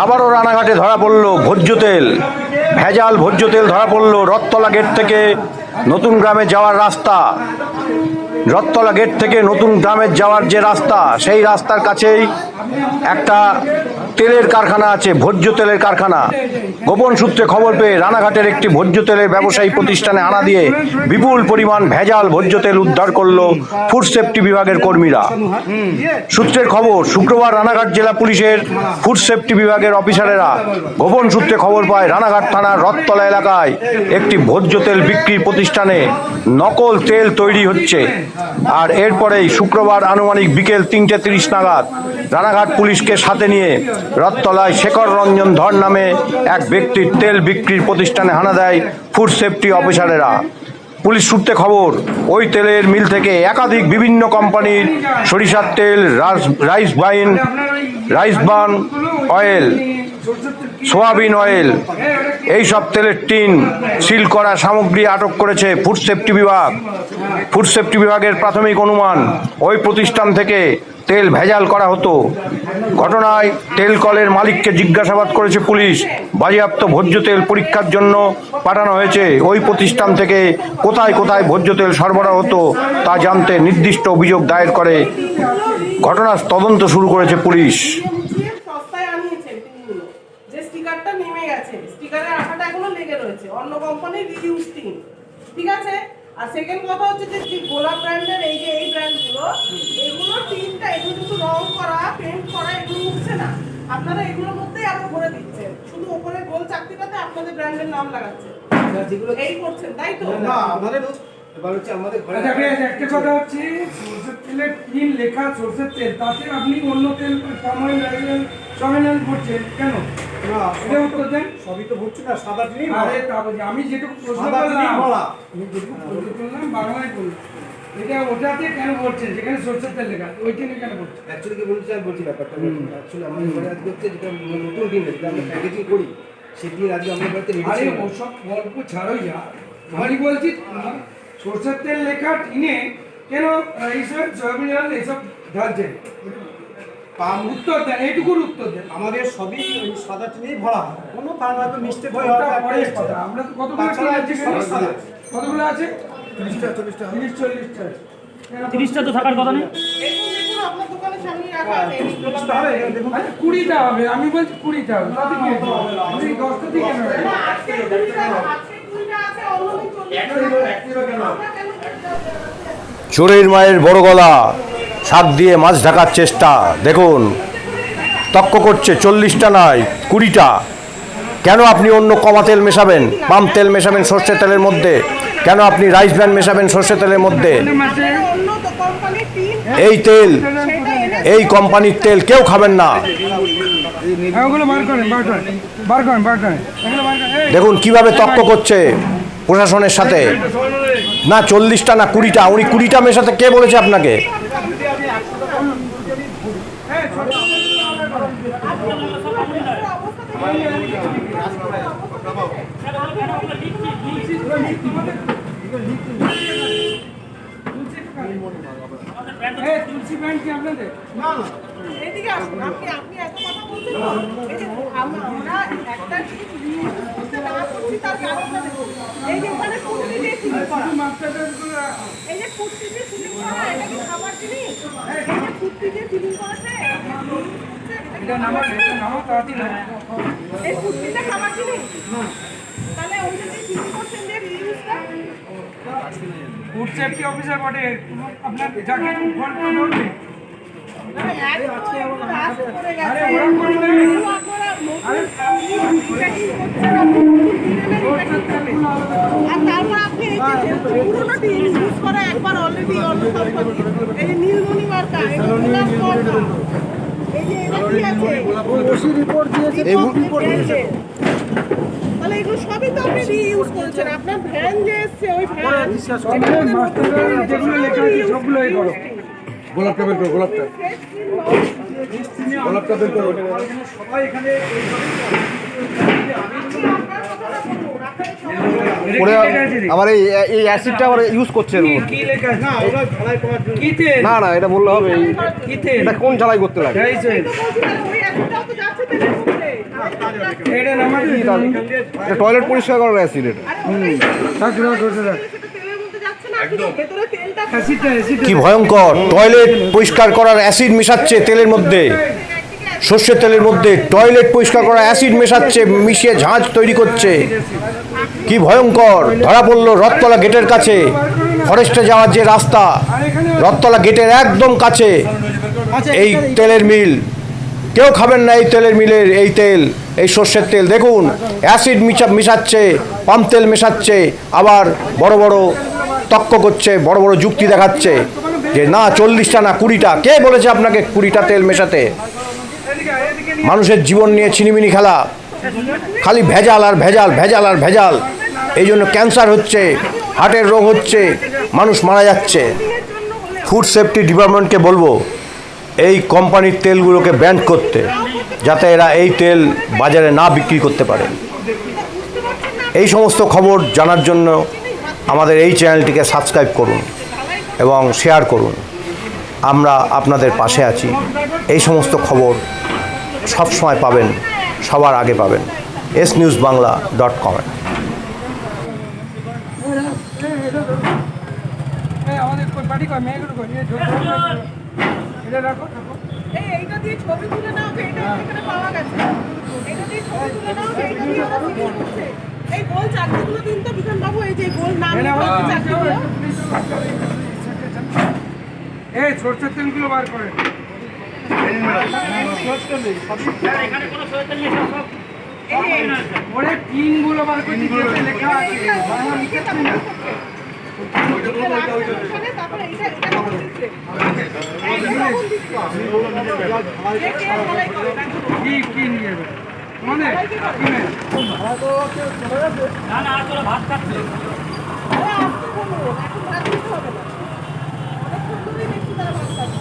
আবারও রানাঘাটে ধরা পড়ল ভোজ্য তেল। ভেজাল ভোজ্য তেল ধরা পড়ল রথতলা গেট থেকে নতুন গ্রামে যাওয়ার রাস্তা। রথতলা গেট থেকে নতুন গ্রামে যাওয়ার যে রাস্তা, সেই রাস্তার কাছেই একটা তেলের কারখানা আছে, ভোজ্য তেলের কারখানা। গোপন সূত্রে খবর পেয়ে রানাঘাটের একটি ভোজ্য তেলের ব্যবসায়ী প্রতিষ্ঠানে আনা দিয়ে বিপুল পরিমাণ ভেজাল ভোজ্য তেল উদ্ধার করল ফুড সেফটি বিভাগের কর্মীরা। সূত্রের খবর, শুক্রবার রানাঘাট জেলা পুলিশের ফুড সেফটি বিভাগের অফিসারেরা গোপন সূত্রে খবর পায়, রানাঘাট থানার রথতলা এলাকায় একটি ভোজ্য তেল বিক্রির প্রতিষ্ঠানে নকল তেল তৈরি হচ্ছে। আর এরপরেই শুক্রবার আনুমানিক বিকেল তিনটে তিরিশ নাগাদ রানাঘাট পুলিশকে সাথে নিয়ে রথতলায় শেখর রঞ্জন ধর নামে এক ব্যক্তির তেল বিক্রির প্রতিষ্ঠানে হানা দেয় ফুড সেফটি অফিসারেরা। পুলিশ সূত্রে খবর, ওই তেলের মিল থেকে একাধিক বিভিন্ন কোম্পানির সরিষার তেল rice bran, rice bran, oil soybean oil, এই সব তেলের টিন, সিল করা সামগ্রী আটক করেছে ফুড সেফটি বিভাগ। ফুড সেফটি বিভাগের প্রাথমিক অনুমান, ওই প্রতিষ্ঠান থেকে তেল ভেজাল করা হতো। ঘটনায় তেল কলের মালিককে জিজ্ঞাসাবাদ করেছে পুলিশ। বাজেয়াপ্ত ভোজ্য তেল পরীক্ষার জন্য পাঠানো হয়েছে। ওই প্রতিষ্ঠান থেকে কোথায় কোথায় ভোজ্য তেল সরবরাহ হতো, তা জানতে নির্দিষ্ট অভিযোগ দায়ের করে। ঘটনার তদন্ত শুরু করেছে পুলিশ যে সস্তায় আনিয়েছেন টিনগুলো যে স্টিকারটা নেমে গেছে স্টিকারের আঠাটা এখনও লেগে রয়েছে অন্য কোম্পানির রিউজ টিন ঠিক আছে? আর সেকেন্ড কথা হচ্ছে যে যে গোলাপ ব্র্যান্ডের এই যে এই ব্র্যান্ডগুলো এগুলো টিনটা এগুলো শুধু রং করা পেন্ট করা এগুলো উঠছে না। আপনারা এগুলোর মধ্যেই আরও ভরে দিচ্ছেন। শুধু ওপরে গোল চাকরিটাতে আপনাদের ব্র্যান্ডের নাম লাগাচ্ছেন যেগুলো এই করছেন তাই তো? না আমাদের এবার হচ্ছে আমাদের ঘরে আচ্ছা একটা কথা হচ্ছে সরষের তেলের টিন লেখা সরষের তেল তাতে আপনি অন্য তেল পামাইল সমেনল করছেন কেন? না এটা উত্তর দেন। সবই তো ভরছি না সাদা আরে বলছি, আমি যেটুকু প্রশ্ন করলাম বলা আমি যেটুকু প্রশ্ন করলাম বাংলায় বললাম এটা ওটাতে কেন বলছেন যেখানে সরষের তেল লেখা আছে, ওই টিনে কেন বলছেন অ্যাকচুয়ালি কি বলছি আমি বলছি ব্যাপারটা। অ্যাকচুয়ালি আমাদের ঘরে আজকে হচ্ছে যেটা নতুন টিন যেটা আমরা প্যাকেজিং করি সেই টিন আজকে আমাদের বাড়িতে আরে না। ওসব গল্প ছাড়োই যা। আমি বলছি সরষের তেল লেখা টিনে কেন এইসব সয়াবিন এইসব ঢালছেন? পাম উত্তর দেন এইটুকুর উত্তর দেন আমাদের সবই ওই সাদা টিনেই ভরা হয়। কোনো কারণ হয়তো মিস্টেক হয়ে কথা। আমরা তো কতগুলো আছে। কতগুলো আছে? তিরিশটা চল্লিশটা। তিরিশ চল্লিশটা তিরিশটা তো থাকার কথা নেই। আচ্ছা কুড়িটা হবে। আমি বলছি কুড়িটা হবে। তাতে কি হয়েছে? দশটা কেন চোরের মায়ের বড় গলা। সাপ দিয়ে মাছ ঢাকার চেষ্টা। দেখুন তক্ক করছে চল্লিশটা নয় কুড়িটা। কেন আপনি অন্য কমা তেল মেশাবেন? পাম তেল মেশাবেন সর্ষে তেলের মধ্যে? কেন আপনি রাইস ব্যান মেশাবেন সর্ষে তেলের মধ্যে? এই তেল এই কোম্পানির তেল কেউ খাবেন না। দেখুন কীভাবে তক্ক করছে প্রশাসনের সাথে। না চল্লিশটা না কুড়িটা। উনি কুড়িটা মেশাতে কে বলেছে আপনাকে এই, তুলসী ব্যান্ড কি আপনাদের এদিকে আসুন আপনি আপনি এত কথা বলছেন এই আমরা একটা জিনিস করতে না করছি তার কারণটা দেখুন এই যে ওখানে কুর্তি দিয়ে সিলিং করা এই যে কুর্তি দিয়ে সিলিং করা এটা কি খাবার জিনিস? এই যে কুর্তি দিয়ে সিলিং করেছে এটা নামা এটা নামা তাড়াতাড়ি এই কুর্তিটা খাবার জিনিস ওই যে সিলিং করছেন যে রিউজটা ফুড সেফটি অফিসার বটে আপনার যাকে ফোন করবে তারপর আপনি এই যে পুরোনো ইউজ করা একবার অলরেডি অন্য এই নীলমণি মার্কা এগুলো গোলাপ মার্কা এই যে এটা কি আছে রিপোর্ট দিয়েছে। রিপোর্ট দিয়েছে তাহলে এগুলো সবই তো আপনি রিইউজ করেছেন। আপনার ভ্যান যে এসছে ওই ভ্যান যেগুলো লেখা আছে সবগুলোই করো গোলাপটা বের করো গোলাপটা। গোলাপটা বের করো। সবাই এখানে পরে আবার এই এই অ্যাসিডটা আবার ইউজ করছে না ঝালাই না না এটা বললে হবে। এটা কোন জ্বালাই করতে লাগে? টয়লেট পরিষ্কার করার অ্যাসিড কি ভয়ঙ্কর? টয়লেট পরিষ্কার করার অ্যাসিড মেশাচ্ছে তেলের মধ্যে। সর্ষের তেলের মধ্যে টয়লেট পরিষ্কার করা অ্যাসিড মেশাচ্ছে, মিশিয়ে ঝাঁজ তৈরি করছে। কি ভয়ঙ্কর? ধরা পড়ল রথতলা গেটের কাছে। ফরেস্টে যাওয়ার যে রাস্তা, রথতলা গেটের একদম কাছে। এই তেলের মিল। কেউ খাবেন না এই তেলের মিলের, এই তেল, এই সর্ষের তেল। দেখুন, অ্যাসিড মিশা মিশাচ্ছে, পাম তেল মেশাচ্ছে, আবার বড় বড় তক্ক করছে, বড় বড় যুক্তি দেখাচ্ছে যে, না, চল্লিশটা না, কুড়িটা। কে বলেছে আপনাকে কুড়িটা তেল মেশাতে? মানুষের জীবন নিয়ে ছিনিমিনি খেলা। খালি ভেজাল আর ভেজাল ভেজাল আর ভেজাল। এই জন্য ক্যান্সার হচ্ছে, হার্টের রোগ হচ্ছে, মানুষ মারা যাচ্ছে। ফুড সেফটি ডিপার্টমেন্টকে বলব এই কোম্পানির তেলগুলোকে ব্যান্ড করতে, যাতে এরা এই তেল বাজারে না বিক্রি করতে পারে। এই সমস্ত খবর জানার জন্য আমাদের এই চ্যানেলটিকে সাবস্ক্রাইব করুন এবং শেয়ার করুন। আমরা আপনাদের পাশে আছি। এই সমস্ত খবর সব সময় পাবেন, সবার আগে পাবেন। এস নিউজ বাংলা ডট কমে এটা রাখো রাখো এই এইটা দিয়ে ছবি তুলে নাও এটা এখানে পাওয়া গেছে। এটা দিয়ে ছবি তুলে নাও এটা দিয়ে ওরা সিগন্যাল করছে। এই গোল চাকরিগুলো দিন তো বিধান বাবু এই যে গোল নাম চাকরিগুলো। এই সরষের তেলগুলো বার করে। ওরে টিনগুলো বার করে লেখা আছে। লিখে কি কি নিয়ে যাবে মানে না না আর তোরা ভাত খাচ্ছে এখন ভাত দিতে হবে না অনেকক্ষণ ধরে দেখছি তারা ভাত খাচ্ছে